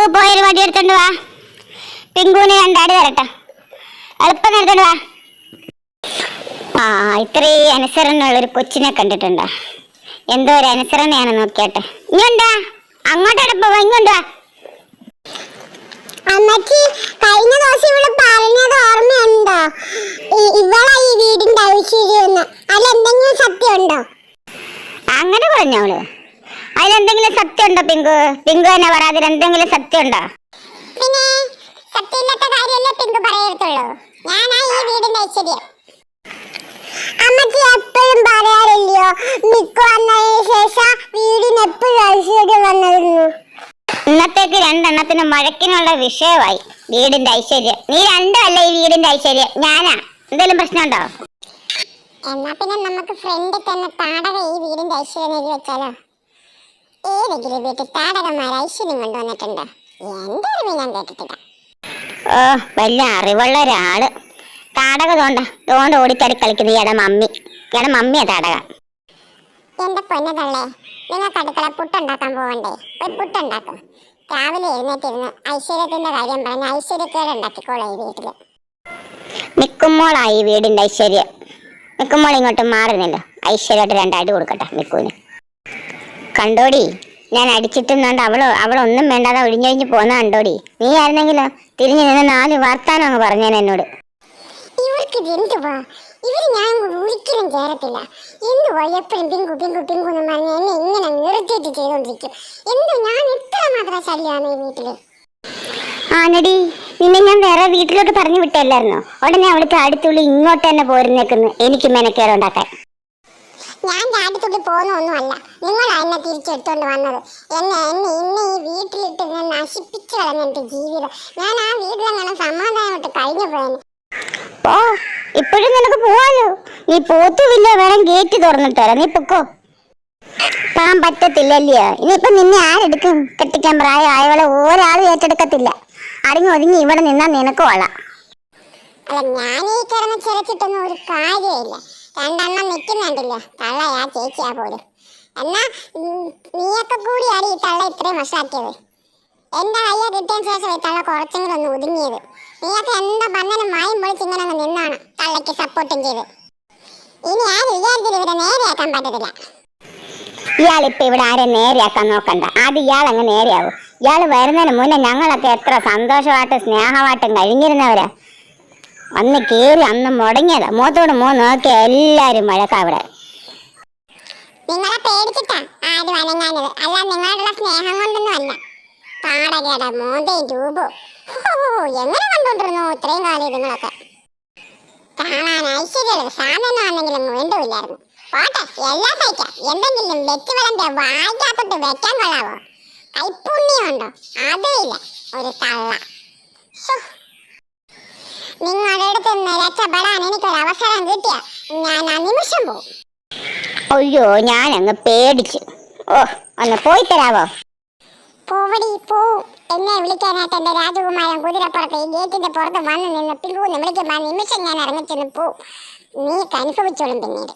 Pink പോയൊരു വടി എടുത്തോണ്ട് വാ. പിങ്കുവിന് രണ്ടാടി തരട്ടെ. എളുപ്പം എടുത്തോണ്ട് വാ. ആ ഇത്രയും അനുസരണുള്ളൊരു കൊച്ചിനെ കണ്ടിട്ടുണ്ടോ? എന്തോ ഒരു അനുസരണയാണ് നോക്കിയാട്ടെ. ഇങ്ങോട്ടാ അങ്ങോട്ടാണ് പോവാ വാ. അമ്മച്ചി കഴിഞ്ഞ ദിവസം ഇവിടെ പറഞ്ഞത് ഓർമ്മയുണ്ടോ ഇവളാ ഈ വീടിന്റെ ഐശ്വര്യം അതിലെന്തെങ്കിലും സത്യമുണ്ടോ? അങ്ങനെ പറഞ്ഞോൾ അതിലെന്തെങ്കിലും സത്യം ഉണ്ടോ പിങ്കു? പിങ്കു തന്നെ പറ അതിലെന്തെങ്കിലും സത്യം ഉണ്ടോ പിന്നെ സത്യമില്ലാത്ത കാര്യമല്ലേ പിങ്കു പറയത്തുള്ളൂ. ഞാനാ ഈ വീടിന്റെ ഐശ്വര്യം. അമ്മച്ചി എപ്പോഴും പറയാറില്ലയോ? മിക്കു വന്നതിന് ശേഷം വീടിന് എപ്പോഴും ഐശ്വര്യം വന്നിരുന്നു. ഇന്നത്തേക്ക് രണ്ടെണ്ണത്തിന് മഴക്കിനുള്ള വിഷയമായി. വീടിന്റെ ഐശ്വര്യം. നീ രണ്ടുമല്ല ഈ വീടിന്റെ ഐശ്വര്യം? ഞാനാ. എന്തെങ്കിലും പ്രശ്നമുണ്ടോ? എന്നാ പിന്നെ നമുക്ക് ഫ്രണ്ട് തന്നെ താടക ഈ വീടിന്റെ ഐശ്വര്യം എഴുതി വെച്ചാലോ? ഏതെങ്കിലും വീട്ടിൽ താടകന്മാർ ഐശ്വര്യം കൊണ്ടുവന്നിട്ടുണ്ടോ? എന്റെ അറിവ് ഞാൻ കേട്ടിട്ടില്ല. ഓ വലിയ അറിവുള്ള ഒരാൾ. താടക തോണ്ട തോണ്ട ഓടിച്ചാടി കളിക്കുന്ന ഈയുടെ മമ്മി. ഇയാടെ മമ്മിയാ താടക എന്റെ പൊന്നു തള്ളേ നിങ്ങൾക്ക് അടുക്കള പുട്ടുണ്ടാക്കാൻ പോവണ്ടേ? ഒരു പുട്ടുണ്ടാക്കും. രാവിലെ എഴുന്നേറ്റിരുന്ന് ഐശ്വര്യത്തിന്റെ കാര്യം പറഞ്ഞ് ഐശ്വര്യക്കേട് ഉണ്ടാക്കിക്കോളൂ ഈ വീട്ടിൽ. മിക്കുമ്പോളായി വീടിന്റെ ഐശ്വര്യം. മിക്കുമ്പോൾ ഇങ്ങോട്ട് മാറുന്നില്ല. ഐശ്വര്യമായിട്ട് രണ്ടായിട്ട് കൊടുക്കട്ടെ മിക്കുവിന് കണ്ടോടി? ഞാൻ അടിച്ചിട്ടുന്നുണ്ട് അവൾ അവളൊന്നും വേണ്ടാതെ ഒഴിഞ്ഞൊഴിഞ്ഞ് പോന്ന കണ്ടോടി? നീ ആയിരുന്നെങ്കിലോ തിരിഞ്ഞു നിന്ന് നാല് വർത്താനം അങ്ങ് പറഞ്ഞേനെ എന്നോട്. ഇവർക്ക് ഇത് എന്തുവാ ഇവർ ഞാൻ ഒരിക്കലും ചേരത്തില്ല. എന്തുവാ എപ്പോഴും പിങ്കു പിങ്കു പിങ്കു എന്ന് പറഞ്ഞ് എന്നെ ഇങ്ങനെ നിർത്തിയിട്ട് ചെയ്തോണ്ടിരിക്കും? എന്തു ഞാൻ ഇത്ര മാത്രം ശല്യമാണ് ഈ വീട്ടിൽ? നിന്നെ ഞാൻ വേറെ വീട്ടിലോട്ട് പറഞ്ഞു വിട്ടല്ലായിരുന്നോ? ഉടനെ അവിടുത്തെ അടുത്തുള്ളി ഇങ്ങോട്ട് തന്നെ പോരുന്നേക്കുന്നു. എനിക്ക് മെനക്കേറുണ്ടാക്കാൻ ഞാൻ ചാടിത്തുള്ളി പോകുന്നൊന്നുമല്ല. നിങ്ങളാ എന്നെ തിരിച്ചെടുത്തോണ്ട് വന്നത്. എന്നെ എന്നെ ഇന്ന് ഈ വീട്ടിലിട്ട് ഞാൻ നശിപ്പിച്ചു കളഞ്ഞ എന്റെ ജീവിതം. ഞാൻ ആ വീട്ടിലെങ്ങനെ സമാധാനമായിട്ട് കഴിഞ്ഞു പോയെന്ന് പോ. ഇപ്പോഴും നിനക്ക് പോവാലോ? നീ പോത്തുമില്ല വേണം ഗേറ്റ് തുറന്നിട്ട് തരാം നീ പൊക്കോ. താൻ പറ്റത്തില്ലല്ലയോ? ഇനിയിപ്പം നിന്നെ ആരെടുക്കും? കെട്ടിക്കാൻ പ്രായമായവളെ ഒരാളും ഏറ്റെടുക്കത്തില്ല. അടങ്ങി ഒതുങ്ങി ഇവിടെ നിന്നാ നിനക്ക് കൊള്ളാം. അല്ല ഞാൻ ഈ കിടന്ന് ചിരച്ചിട്ടൊന്നും ഒരു കാര്യമില്ല രണ്ടെണ്ണം നിൽക്കുന്നുണ്ടല്ലോ തള്ളയാ ചേച്ചിയാ പോലും. എന്നാ നീയൊക്കെ കൂടിയാണ് ഈ തള്ള ഇത്രയും വഷളാക്കിയത് എന്റെ കയ്യെ കിട്ടിയ ശേഷം ഈ തള്ള കുറച്ചെങ്കിലും ഒന്ന് ഒതുങ്ങിയത്. നീയൊക്കെ എന്താ പറഞ്ഞാലും മായും പൊളിച്ച് ഇങ്ങനെ അങ്ങ് നിന്നാണ് തള്ളയ്ക്ക് സപ്പോർട്ടും ചെയ്ത്. ഇനി ആരും വിചാരിച്ചില്ല ഇവരെ നേരെയാക്കാൻ പറ്റത്തില്ല. ഇയാളിപ്പോൾ ഇവിടെ ആരെ നേരെയാക്കാൻ നോക്കണ്ട. അത് ഇയാളങ്ങ് നേരെയാവും. ഇയാൾ വരുന്നതിന് മുന്നേ ഞങ്ങളൊക്കെ എത്ര സന്തോഷമായിട്ടും സ്നേഹമായിട്ടും കഴിഞ്ഞിരുന്നവരാ. അന്ന് കേറി അന്ന് മുടങ്ങിയതാ. മോത്തോട് മോ നോക്കിയ എല്ലാരും മഴക്കാ ഇവിടെ. നിങ്ങളെ പേടിച്ചിട്ടാ ആരും അല്ല. സ്നേഹം രൂപവും എങ്ങനെ എന്തെങ്കിലും ഒരു തള്ള. രക്ഷപ്പെടാൻ എനിക്കൊരു അവസരം കിട്ടിയ ഞാൻ ആ നിമിഷം പോകും അയ്യോ ഞാൻ അങ്ങ് പേടിച്ചു. ഓ ഒന്ന് പോയി തരാവോ? പോവടി പോ. എന്നെ വിളിക്കാനായിട്ട് എന്റെ രാജകുമാരൻ കുതിരപ്പുറത്ത് ഈ ഗേറ്റിന്റെ പുറത്ത് വന്ന് നിന്ന് പിങ്കൂന്ന് വിളിക്കുമ്പോൾ ആ നിമിഷം ഞാൻ ഇറങ്ങിച്ചെന്ന് പോ. നീ അനുഭവിച്ചോളും പിന്നീട്.